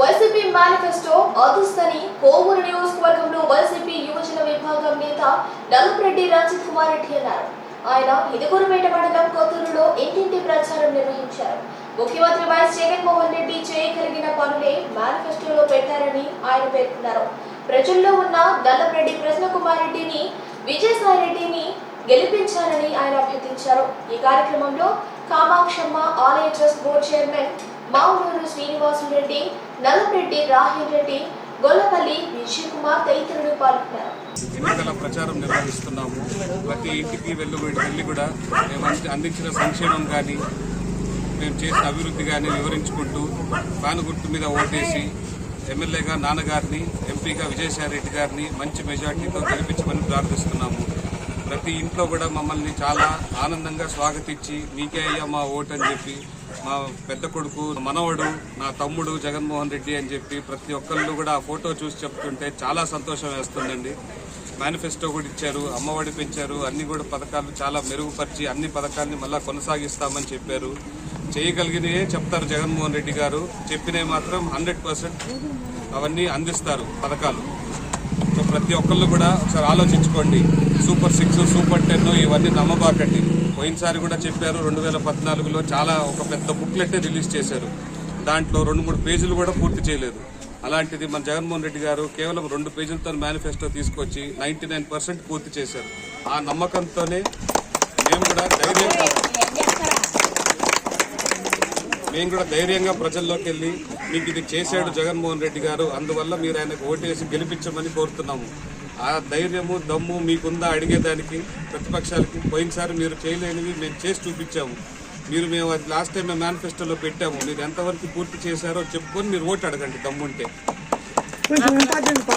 YCP manifesto అదుస్తని Kovur నియోజకవర్గంలో YCP యువజన విభాగం నేత నలుపురెడ్డి రంజిత్ కుమార్ రెడ్డి అన్నారు. ఆయన ఇదుగురుపేట మండలం కొత్తూరులో ఇంటింటి ప్రచారం నిర్వహించారు. ముఖ్యమంత్రి వైఎస్ జగన్మోహన్ రెడ్డి చేయగలిగిన పనులే మేనిఫెస్టోలో పెట్టారని ఆయన పేర్కొన్నారు. ప్రజల్లో ఉన్న నల్లపరెడ్డి ప్రసన్నకుమార్ రెడ్డిని విజయసాయి రెడ్డిని గెలిపించాలని ఆయన అభ్యర్థించారు. ఈ కార్యక్రమంలో కామాక్షమ్మ ఆలయ ట్రస్ట్ బోర్డు చైర్మన్ మామూలు శ్రీనివాసులు రెడ్డి నల్లరెడ్డి రాహుల్ రెడ్డి గొల్లపల్లి విజయ్ కుమార్ తదితరులు పాల్గొన్నారు. ఎన్నికల ప్రచారం నిర్వహిస్తున్నాము. ప్రతి ఇంటికి వెళ్ళి వెళ్ళి కూడా మేము అందించిన సంక్షేమం కానీ మేము చేసిన అభివృద్ధి కానీ వివరించుకుంటూ ఫ్యాన్ గుర్తు మీద ఓటేసి ఎమ్మెల్యేగా నాన్నగారిని ఎంపీగా విజయసాయి రెడ్డి గారిని మంచి మెజార్టీతో గెలిపించమని ప్రార్థిస్తున్నాము. ప్రతి ఇంట్లో కూడా మమ్మల్ని చాలా ఆనందంగా స్వాగతించి మీకే అయ్యా మా ఓటు అని చెప్పి మా పెద్ద కొడుకు మనవడు నా తమ్ముడు జగన్మోహన్ రెడ్డి అని చెప్పి ప్రతి ఒక్కళ్ళు కూడా ఆ ఫోటో చూసి చెప్తుంటే చాలా సంతోషం వేస్తుందండి. మేనిఫెస్టో కూడా ఇచ్చారు అమ్మఒడి పెంచారు అన్ని కూడా పథకాలు చాలా మెరుగుపరిచి అన్ని పథకాల్ని మళ్ళీ కొనసాగిస్తామని చెప్పారు. చేయగలిగినవే చెప్తారు జగన్మోహన్ రెడ్డి గారు చెప్పినవి మాత్రం హండ్రెడ్ అవన్నీ అందిస్తారు పథకాలు. ప్రతి ఒక్కళ్ళు కూడా ఒకసారి ఆలోచించుకోండి. సూపర్ సిక్స్ సూపర్ టెన్ ఇవన్నీ నమ్మబాకండి. పోయినసారి కూడా చెప్పారు రెండు వేల పద్నాలుగులో చాలా ఒక పెద్ద బుక్లెట్ రిలీజ్ చేశారు. దాంట్లో రెండు మూడు పేజీలు కూడా పూర్తి చేయలేదు. అలాంటిది మన జగన్మోహన్ రెడ్డి గారు కేవలం రెండు పేజీలతో మేనిఫెస్టో తీసుకొచ్చి నైంటీ నైన్ పర్సెంట్ పూర్తి చేశారు. ఆ నమ్మకంతోనే మేము కూడా ధైర్యం మేము కూడా ధైర్యంగా ప్రజల్లోకి వెళ్ళి మీకు ఇది చేశాడు జగన్మోహన్ రెడ్డి గారు అందువల్ల మీరు ఆయనకు ఓటేసి గెలిపించమని కోరుతున్నాము. ఆ ధైర్యము దమ్ము మీకుందా అడిగేదానికి ప్రతిపక్షాలకి పోయినసారి మీరు చేయలేనివి మేము చేసి చూపించాము. మీరు మేము అది లాస్ట్ టైం మేము మేనిఫెస్టోలో పెట్టాము. మీరు ఎంతవరకు పూర్తి చేశారో చెప్పుకొని మీరు ఓటు అడగండి దమ్ముంటే